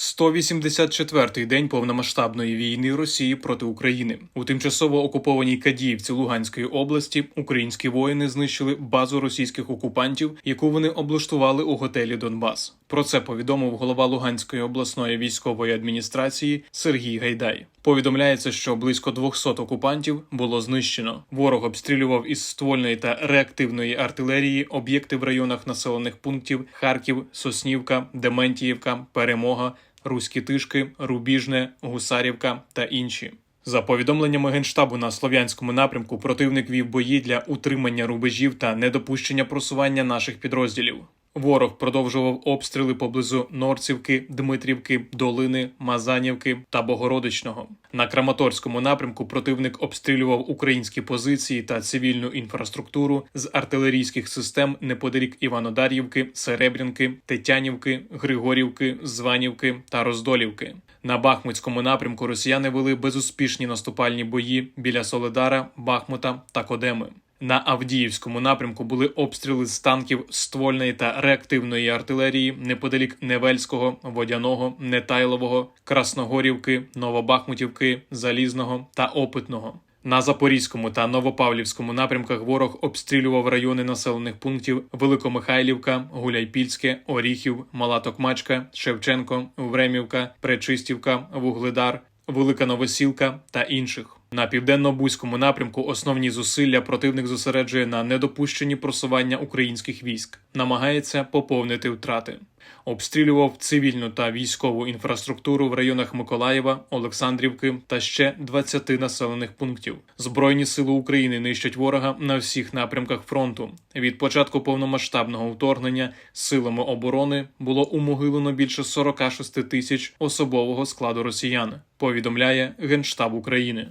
184-й день повномасштабної війни Росії проти України у тимчасово окупованій Кадіївці Луганської області українські воїни знищили базу російських окупантів, яку вони облаштували у готелі Донбас. Про це повідомив голова Луганської обласної військової адміністрації Сергій Гайдай. Повідомляється, що близько 200 окупантів було знищено. Ворог обстрілював із ствольної та реактивної артилерії об'єкти в районах населених пунктів Харків, Соснівка, Дементіївка, Перемога, Руські Тишки, Рубіжне, Гусарівка та інші. За повідомленнями генштабу на слов'янському напрямку, противник вів бої для утримання рубежів та недопущення просування наших підрозділів. Ворог продовжував обстріли поблизу Норцівки, Дмитрівки, Долини, Мазанівки та Богородичного. На Краматорському напрямку противник обстрілював українські позиції та цивільну інфраструктуру з артилерійських систем неподалік Іванодар'ївки, Серебрянки, Тетянівки, Григорівки, Званівки та Роздолівки. На Бахмутському напрямку росіяни вели безуспішні наступальні бої біля Соледара, Бахмута та Кодеми. На Авдіївському напрямку були обстріли з танків ствольної та реактивної артилерії неподалік Невельського, Водяного, Нетайлового, Красногорівки, Новобахмутівки, Залізного та Опитного. На Запорізькому та Новопавлівському напрямках ворог обстрілював райони населених пунктів Великомихайлівка, Гуляйпільське, Оріхів, Мала Токмачка, Шевченко, Времівка, Пречистівка, Вугледар, Велика Новосілка та інших. На південно-бузькому напрямку основні зусилля противник зосереджує на недопущенні просування українських військ, намагається поповнити втрати. Обстрілював цивільну та військову інфраструктуру в районах Миколаєва, Олександрівки та ще 20 населених пунктів. Збройні сили України нищать ворога на всіх напрямках фронту. Від початку повномасштабного вторгнення силами оборони було умогилено більше 46 тисяч особового складу росіян. Повідомляє Генштаб України.